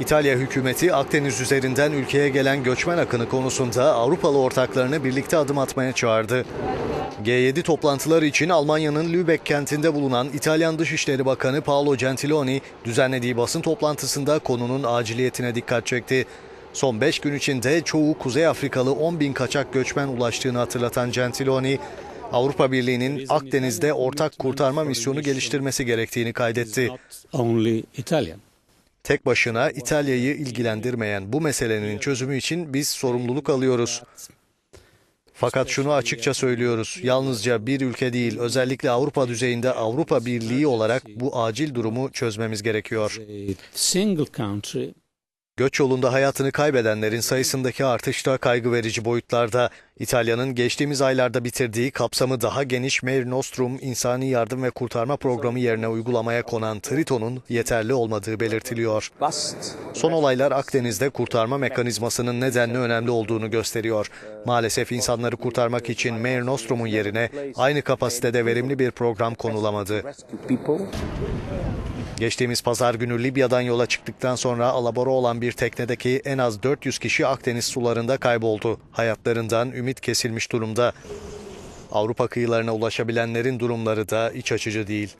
İtalya hükümeti Akdeniz üzerinden ülkeye gelen göçmen akını konusunda Avrupalı ortaklarını birlikte adım atmaya çağırdı. G7 toplantıları için Almanya'nın Lübeck kentinde bulunan İtalyan Dışişleri Bakanı Paolo Gentiloni düzenlediği basın toplantısında konunun aciliyetine dikkat çekti. Son 5 gün içinde çoğu Kuzey Afrikalı 10 bin kaçak göçmen ulaştığını hatırlatan Gentiloni, Avrupa Birliği'nin Akdeniz'de ortak kurtarma misyonu geliştirmesi gerektiğini kaydetti. Tek başına İtalya'yı ilgilendirmeyen bu meselenin çözümü için biz sorumluluk alıyoruz. Fakat şunu açıkça söylüyoruz. Yalnızca bir ülke değil, özellikle Avrupa düzeyinde Avrupa Birliği olarak bu acil durumu çözmemiz gerekiyor. Göç yolunda hayatını kaybedenlerin sayısındaki artış da kaygı verici boyutlarda. İtalya'nın geçtiğimiz aylarda bitirdiği kapsamı daha geniş Mare Nostrum insani yardım ve kurtarma programı yerine uygulamaya konan Triton'un yeterli olmadığı belirtiliyor. Son olaylar Akdeniz'de kurtarma mekanizmasının nedenli önemli olduğunu gösteriyor. Maalesef insanları kurtarmak için Mare Nostrum'un yerine aynı kapasitede verimli bir program konulamadı. Geçtiğimiz pazar günü Libya'dan yola çıktıktan sonra alabora olan bir teknedeki en az 400 kişi Akdeniz sularında kayboldu. Hayatlarından ümit kesilmiş durumda. Avrupa kıyılarına ulaşabilenlerin durumları da iç açıcı değil.